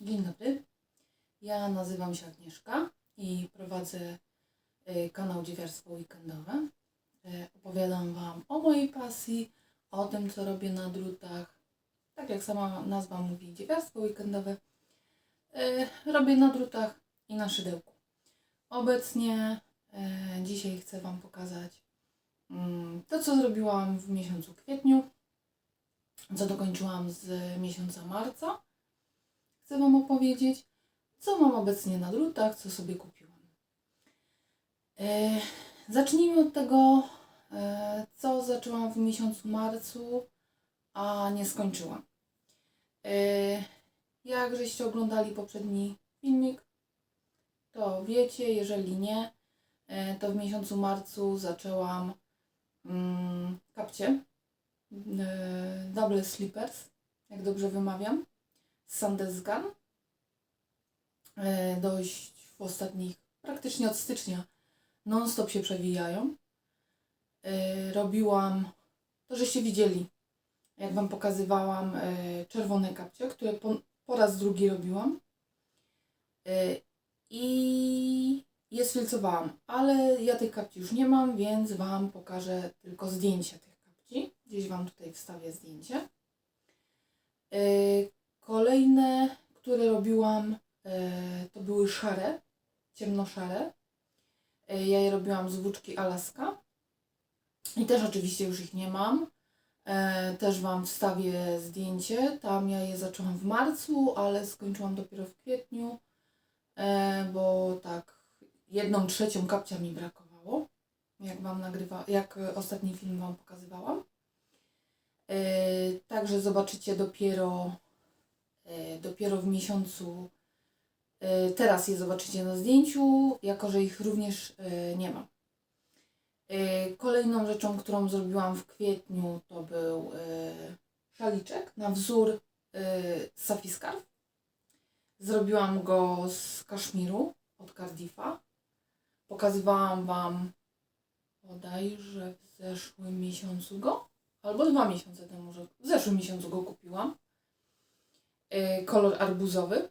Dzień dobry. Ja nazywam się Agnieszka i prowadzę y, kanał Dziewiarstwo Weekendowe. Y, Opowiadam Wam o mojej pasji, o tym, co robię na drutach. Tak jak sama nazwa mówi, dziewiarstwo weekendowe. Y, Robię na drutach i na szydełku. Obecnie dzisiaj chcę Wam pokazać mm, to, co zrobiłam w miesiącu kwietniu, co dokończyłam z miesiąca marca chcę Wam opowiedzieć, co mam obecnie na drutach, co sobie kupiłam. E, zacznijmy od tego, e, co zaczęłam w miesiącu marcu, a nie skończyłam. E, jak żeście oglądali poprzedni filmik, to wiecie, jeżeli nie, to w miesiącu marcu zaczęłam mm, kapcie, double slippers, jak dobrze wymawiam Sandesgan. E, Dość w ostatnich, praktycznie od stycznia, non-stop się przewijają. E, Robiłam, to żeście widzieli, jak Wam pokazywałam e, czerwone kapcie, które po, po raz drugi robiłam. I je sfilcowałam, ale ja tych kapci już nie mam, więc Wam pokażę tylko zdjęcia tych kapci. Gdzieś Wam tutaj wstawię zdjęcie. Kolejne, które robiłam, e, to były szare, ciemnoszare. E, ja je robiłam z włóczki Alaska. I też oczywiście już ich nie mam. E, też Wam wstawię zdjęcie. Tam ja je zaczęłam w marcu, ale skończyłam dopiero w kwietniu, bo tak jedną trzecią kapcia mi brakowało, jak Wam nagrywa, jak ostatni film Wam pokazywałam. Także zobaczycie dopiero dopiero w miesiącu. e, Teraz je zobaczycie na zdjęciu, jako że ich również e, nie mam. E, Kolejną rzeczą, którą zrobiłam w kwietniu, to był e, szaliczek na wzór e, Safi Scarf. Zrobiłam go z kaszmiru od Cardiffa. Pokazywałam Wam bodajże w zeszłym miesiącu go, albo dwa miesiące temu, że w zeszłym miesiącu go kupiłam kolor arbuzowy.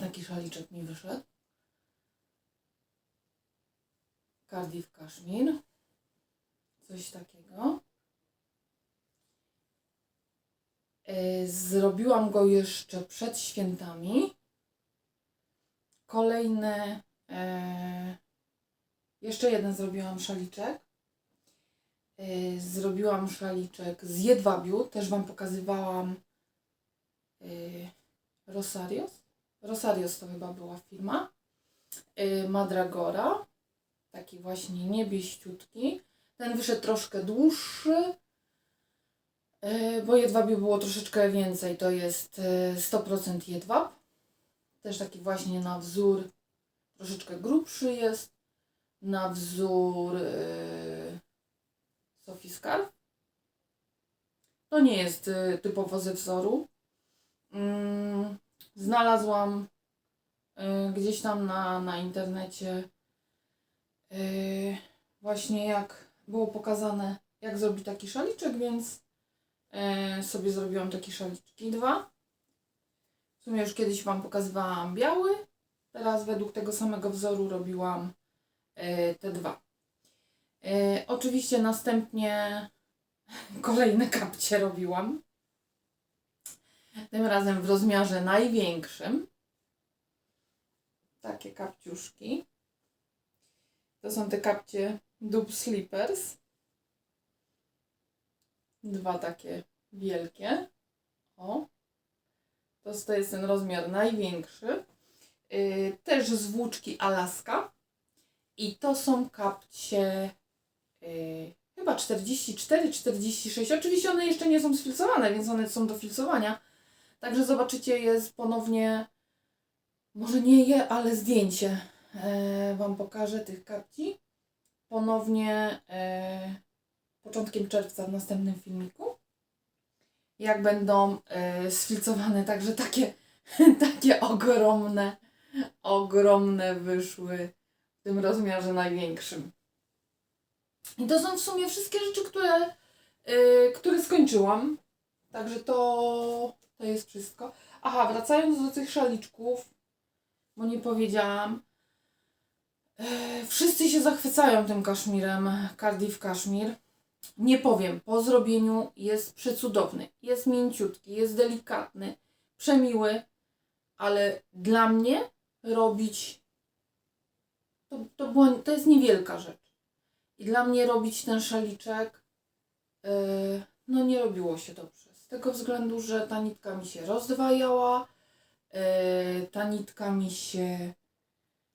Taki szaliczek mi wyszedł. Cardiff Kashmir. Coś takiego. Y, Zrobiłam go jeszcze przed świętami. Kolejny, e, jeszcze jeden zrobiłam szaliczek. Y, Zrobiłam szaliczek z jedwabiu, też Wam pokazywałam y, Rosarios. Rosarios to chyba była firma. Y, Madragora. Taki właśnie niebieściutki. Ten wyszedł troszkę dłuższy, y, bo jedwabiu było troszeczkę więcej. To jest y, 100% jedwab. Też taki właśnie na wzór troszeczkę grubszy jest. Na wzór y, Sophie Scarf. To nie jest y, typowo ze wzoru. Mm, znalazłam y, gdzieś tam na, na internecie y, właśnie jak było pokazane, jak zrobić taki szaliczek, więc y, sobie zrobiłam takie szaliczki dwa. W sumie już kiedyś Wam pokazywałam biały, teraz według tego samego wzoru robiłam te dwa. Oczywiście następnie kolejne kapcie robiłam. Tym razem w rozmiarze największym. Takie kapciuszki. To są te kapcie Dub Slippers. Dwa takie wielkie. O. To, jest ten rozmiar największy. Yy, też z włóczki Alaska. I to są kapcie yy, chyba 44-46. Oczywiście one jeszcze nie są sfilcowane, więc one są do filcowania. Także zobaczycie jest ponownie, może nie je, ale zdjęcie e, Wam pokażę tych kapci. Ponownie e, początkiem czerwca w następnym filmiku. Jak będą e, sfilcowane, także takie, takie ogromne, ogromne wyszły w tym rozmiarze największym. I to są w sumie wszystkie rzeczy, które, y, które skończyłam. Także to To jest wszystko. Aha, wracając do tych szaliczków, bo nie powiedziałam. Wszyscy się zachwycają tym kaszmirem, Cardiff Kaszmir. Nie powiem, po zrobieniu jest przecudowny, jest mięciutki, jest delikatny, przemiły, ale dla mnie robić to, to, była, to jest niewielka rzecz. I dla mnie robić ten szaliczek yy, no nie robiło się dobrze. Tego względu, że ta nitka mi się rozdwajała, yy, ta nitka mi się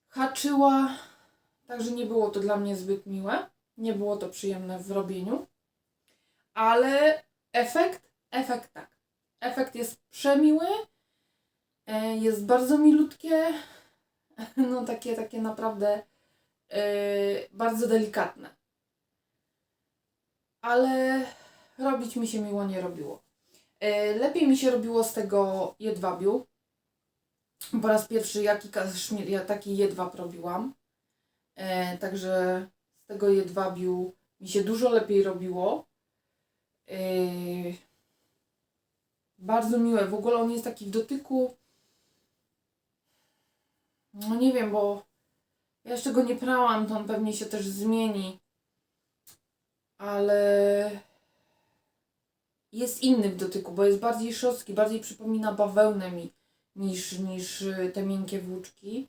haczyła, także nie było to dla mnie zbyt miłe. Nie było to przyjemne w robieniu. Ale efekt, efekt tak. Efekt jest przemiły, yy, jest bardzo milutkie, no takie, takie naprawdę yy, bardzo delikatne. Ale robić mi się miło nie robiło. Yy, lepiej mi się robiło z tego jedwabiu. Po raz pierwszy jaki ja taki jedwab robiłam. Yy, także z tego jedwabiu mi się dużo lepiej robiło. Yy, bardzo miłe. W ogóle on jest taki w dotyku no nie wiem, bo ja jeszcze go nie prałam, to on pewnie się też zmieni. Ale jest inny w dotyku, bo jest bardziej szorstki, bardziej przypomina bawełnę mi niż, niż y, te miękkie włóczki.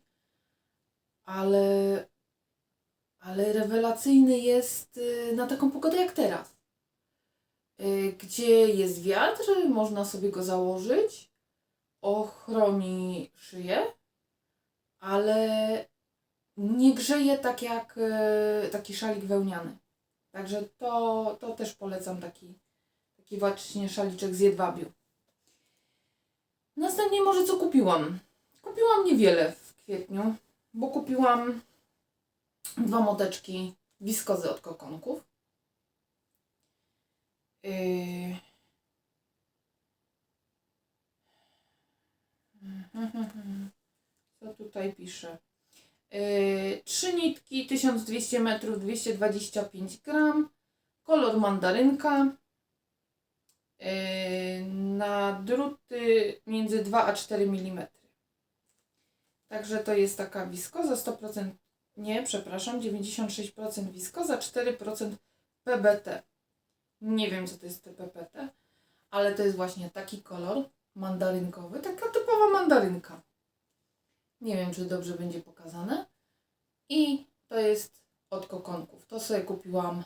Ale, ale rewelacyjny jest y, na taką pogodę jak teraz. Y, Gdzie jest wiatr, można sobie go założyć, ochroni szyję ale nie grzeje tak jak taki szalik wełniany. Także to, to też polecam taki, właśnie szaliczek z jedwabiu. Następnie może co kupiłam? Kupiłam niewiele w kwietniu, bo kupiłam dwa moteczki wiskozy od kokonków. Yy... Co tutaj pisze? Yy, trzy nitki, 1200 metrów, 225 gram, kolor mandarynka, na druty między 2 a 4 mm. Także to jest taka wiskoza, 100%, nie, przepraszam, 96% wiskoza, 4% PBT. Nie wiem, co to jest PPT, ale to jest właśnie taki kolor mandarynkowy, taka typowa mandarynka. Nie wiem, czy dobrze będzie pokazane. I to jest od kokonków. To sobie kupiłam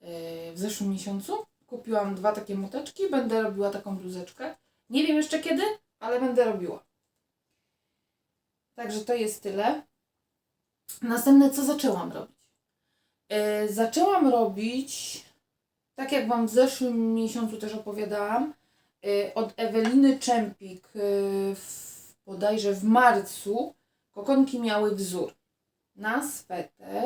yy, w zeszłym miesiącu. Kupiłam dwa takie muteczki. Będę robiła taką bluzeczkę. Nie wiem jeszcze kiedy, ale będę robiła. Także to jest tyle. Następne, co zaczęłam robić? Yy, zaczęłam robić, tak jak Wam w zeszłym miesiącu też opowiadałam, yy, od Eweliny Czempik yy, w bodajże w marcu kokonki miały wzór na sweter.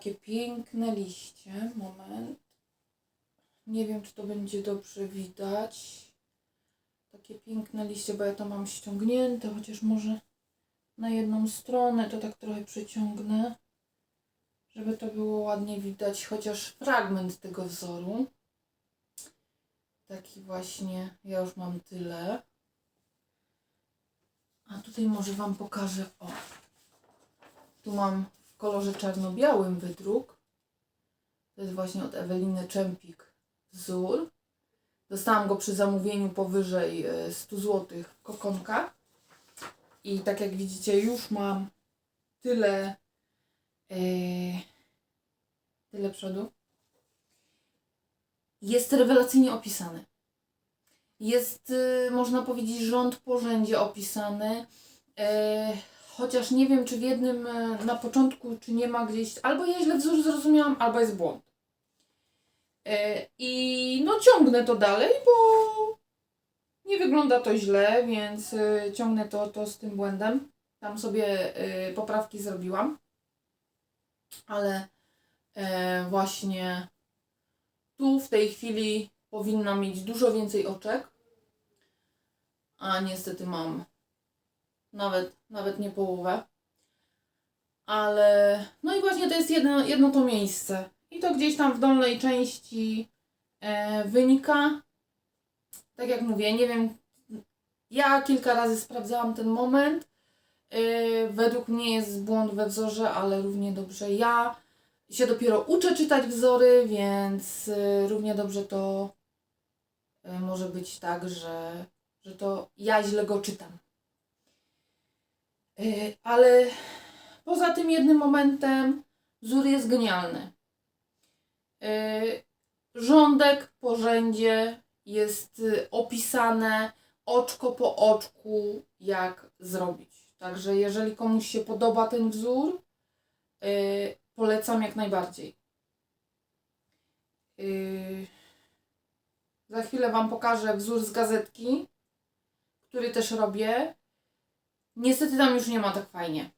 Takie piękne liście. Moment. Nie wiem, czy to będzie dobrze widać. Takie piękne liście, bo ja to mam ściągnięte, chociaż może na jedną stronę to tak trochę przyciągnę, żeby to było ładnie widać, chociaż fragment tego wzoru. Taki właśnie, ja już mam tyle. A tutaj może Wam pokażę, o. Tu mam kolorze czarno-białym wydruk. To jest właśnie od Eweliny Czempik wzór. Dostałam go przy zamówieniu powyżej 100 zł w kokonkach. I tak jak widzicie, już mam tyle, yy, tyle przodu jest rewelacyjnie opisany. Jest, y, można powiedzieć, rząd po rzędzie opisany. E, chociaż nie wiem, czy w jednym e, na początku, czy nie ma gdzieś, albo ja źle wzór zrozumiałam, albo jest błąd. E, I no ciągnę to dalej, bo nie wygląda to źle, więc y, ciągnę to, to z tym błędem. Tam sobie poprawki zrobiłam. Ale e, właśnie tu w tej chwili powinna mieć dużo więcej oczek, a niestety mam nawet, nawet nie połowę. Ale no i właśnie to jest jedno, jedno to miejsce. I to gdzieś tam w dolnej części e, wynika. tak jak mówię, nie wiem, ja kilka razy sprawdzałam ten moment. Yy, według mnie jest błąd we wzorze, ale równie dobrze ja się dopiero uczę czytać wzory, więc yy, równie dobrze to yy, może być tak, że, że to ja źle go czytam. Yy, ale poza tym jednym momentem wzór jest genialny. Yy, rządek po rzędzie jest y, opisane oczko po oczku, jak zrobić. Także jeżeli komuś się podoba ten wzór, polecam jak najbardziej. Za chwilę Wam pokażę wzór z gazetki, który też robię. Niestety tam już nie ma tak fajnie.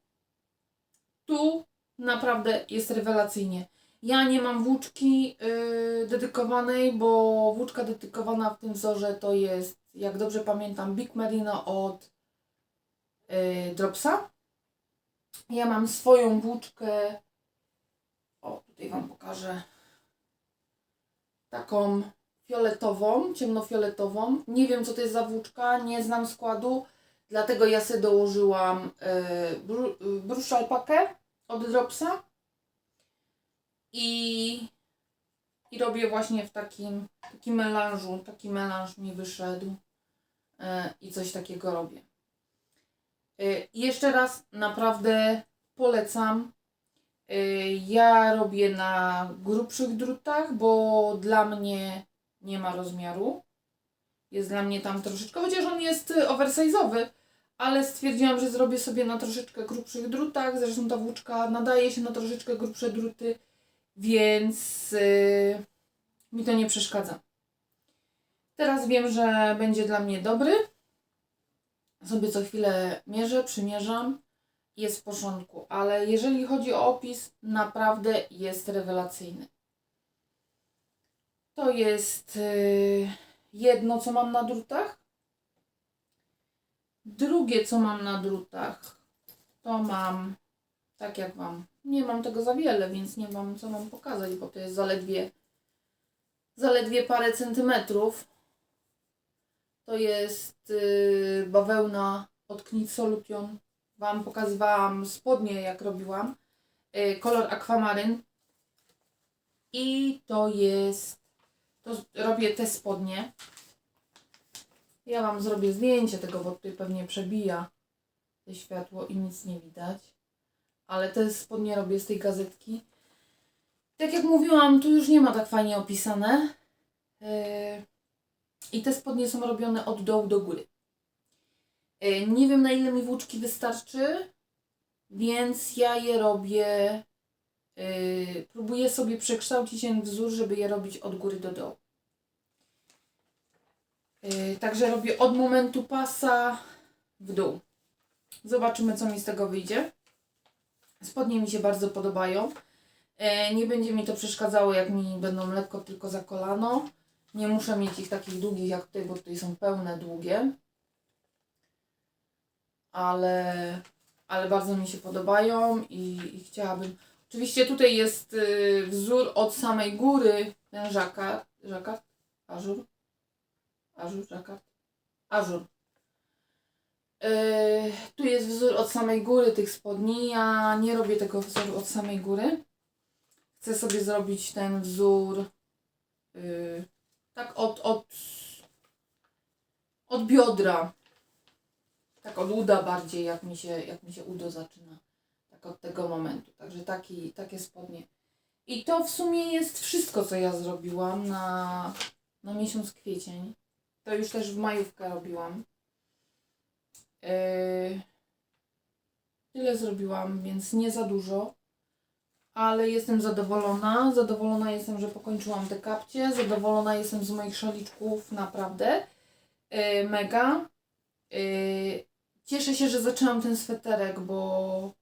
Tu naprawdę jest rewelacyjnie. Ja nie mam włóczki yy, dedykowanej, bo włóczka dedykowana w tym wzorze to jest, jak dobrze pamiętam, Big Merino od yy, Dropsa. Ja mam swoją włóczkę. O, tutaj Wam pokażę. Taką fioletową, ciemnofioletową. Nie wiem, co to jest za włóczka, nie znam składu, dlatego ja sobie dołożyłam bru, yy, brusz alpakę od Dropsa i, i robię właśnie w takim, takim melanżu. Taki melanż mi wyszedł e, i coś takiego robię. Jeszcze raz naprawdę polecam. Ja robię na grubszych drutach, bo dla mnie nie ma rozmiaru. Jest dla mnie tam troszeczkę, chociaż on jest y, oversize'owy, ale stwierdziłam, że zrobię sobie na troszeczkę grubszych drutach. Zresztą ta włóczka nadaje się na troszeczkę grubsze druty więc yy, mi to nie przeszkadza. Teraz wiem, że będzie dla mnie dobry. Sobie co chwilę mierzę, przymierzam. Jest w porządku, ale jeżeli chodzi o opis, naprawdę jest rewelacyjny. To jest yy, jedno, co mam na drutach. Drugie, co mam na drutach, to mam, tak jak Wam nie mam tego za wiele, więc nie mam co Wam pokazać, bo to jest zaledwie, zaledwie parę centymetrów. To jest yy, bawełna od Knit Solution. Wam pokazywałam spodnie, jak robiłam. Yy, kolor akwamaryn. I to jest... To robię te spodnie. Ja Wam zrobię zdjęcie tego, bo tutaj pewnie przebija to światło i nic nie widać ale te spodnie robię z tej gazetki. Tak jak mówiłam, tu już nie ma tak fajnie opisane. Yy, I te spodnie są robione od dołu do góry. Yy, nie wiem na ile mi włóczki wystarczy, więc ja je robię. Yy, próbuję sobie przekształcić ten wzór, żeby je robić od góry do dołu. Yy, także robię od momentu pasa w dół. Zobaczymy, co mi z tego wyjdzie. Spodnie mi się bardzo podobają. E, nie będzie mi to przeszkadzało, jak mi będą lekko tylko za kolano. Nie muszę mieć ich takich długich jak tutaj, bo tutaj są pełne, długie. Ale, ale bardzo mi się podobają i, i chciałabym... Oczywiście tutaj jest y, wzór od samej góry, ten żakard, żakard, ażur, ażur, żakard, ażur. Yy, tu jest wzór od samej góry tych spodni. Ja nie robię tego wzoru od samej góry. Chcę sobie zrobić ten wzór yy, tak od, od, od biodra. Tak od uda bardziej, jak mi się, jak mi się udo zaczyna. Tak od tego momentu. Także taki, takie spodnie. I to w sumie jest wszystko, co ja zrobiłam na, na miesiąc kwiecień. To już też w majówkę robiłam. Yy, tyle zrobiłam, więc nie za dużo, ale jestem zadowolona. Zadowolona jestem, że pokończyłam te kapcie. Zadowolona jestem z moich szaliczków, naprawdę. Yy, mega. Yy, cieszę się, że zaczęłam ten sweterek, bo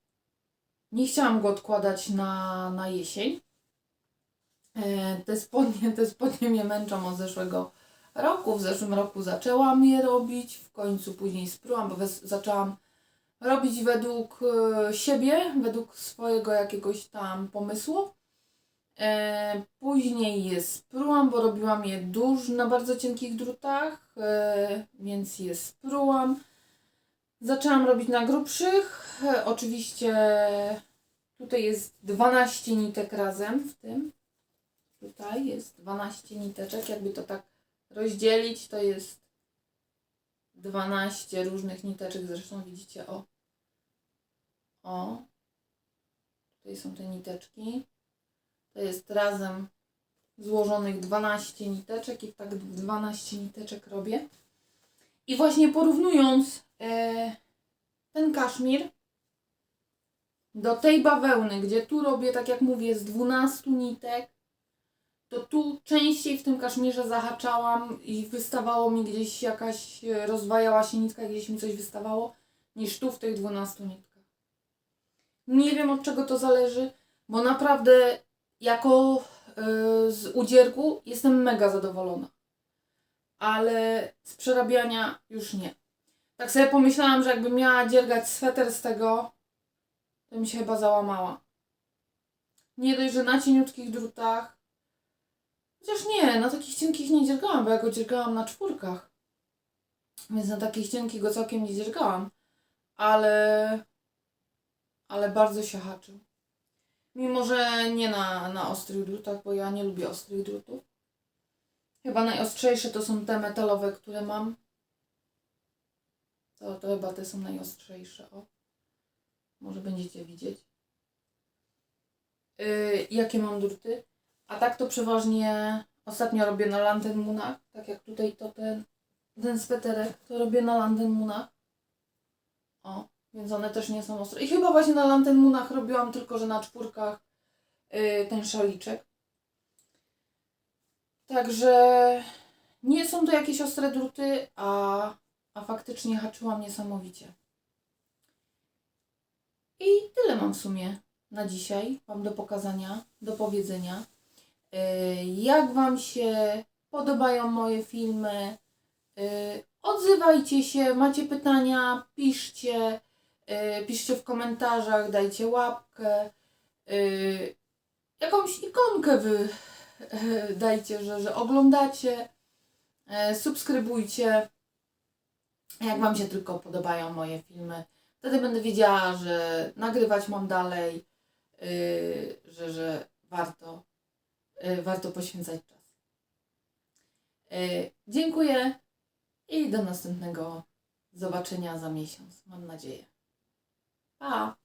nie chciałam go odkładać na, na jesień. Te spodnie, te spodnie mnie męczą od zeszłego roku. W zeszłym roku zaczęłam je robić, w końcu później spróbowałam, bo zaczęłam robić według e, siebie, według swojego jakiegoś tam pomysłu. E, później je sprułam, bo robiłam je duż na bardzo cienkich drutach, e, więc je sprułam. Zaczęłam robić na grubszych. Oczywiście tutaj jest 12 nitek razem w tym. Tutaj jest 12 niteczek. Jakby to tak rozdzielić, to jest 12 różnych niteczek. Zresztą widzicie, o. O. Tutaj są te niteczki. To jest razem złożonych 12 niteczek i tak 12 niteczek robię. I właśnie porównując e, ten kaszmir do tej bawełny, gdzie tu robię, tak jak mówię, z 12 nitek, to tu częściej w tym kaszmirze zahaczałam i wystawało mi gdzieś jakaś, e, rozwajała się nitka, gdzieś mi coś wystawało, niż tu w tych 12 nitkach. Nie wiem od czego to zależy, bo naprawdę jako y, z udzierku jestem mega zadowolona. Ale z przerabiania już nie. Tak sobie pomyślałam, że jakbym miała dziergać sweter z tego, to mi się chyba załamała. Nie dość, że na cieniutkich drutach. Chociaż nie, na takich cienkich nie dziergałam, bo ja go dziergałam na czwórkach. Więc na takich cienkich go całkiem nie dziergałam. Ale... Ale bardzo się haczył. Mimo, że nie na, na ostrych drutach, bo ja nie lubię ostrych drutów. Chyba najostrzejsze to są te metalowe, które mam. To, to chyba te są najostrzejsze. O. Może będziecie widzieć. Yy, jakie mam druty? A tak to przeważnie ostatnio robię na Lantenmunach. Tak jak tutaj to ten, ten sweterek, to robię na Lantenmunach. O, więc one też nie są ostre. I chyba właśnie na Lantenmunach robiłam tylko, że na czwórkach yy, ten szaliczek. Także nie są to jakieś ostre druty, a, a faktycznie haczyłam niesamowicie. I tyle mam w sumie na dzisiaj. Wam do pokazania, do powiedzenia. Yy, Jak Wam się podobają moje filmy? Yy, Odzywajcie się, macie pytania, piszcie. Yy, piszcie w komentarzach, dajcie łapkę. Jakąś ikonkę wy dajcie, że, że oglądacie. Subskrybujcie. Jak Wam się tylko podobają moje filmy. Wtedy będę wiedziała, że nagrywać mam dalej, że, że warto, warto poświęcać czas. Yy, dziękuję i do następnego zobaczenia za miesiąc, mam nadzieję. Pa!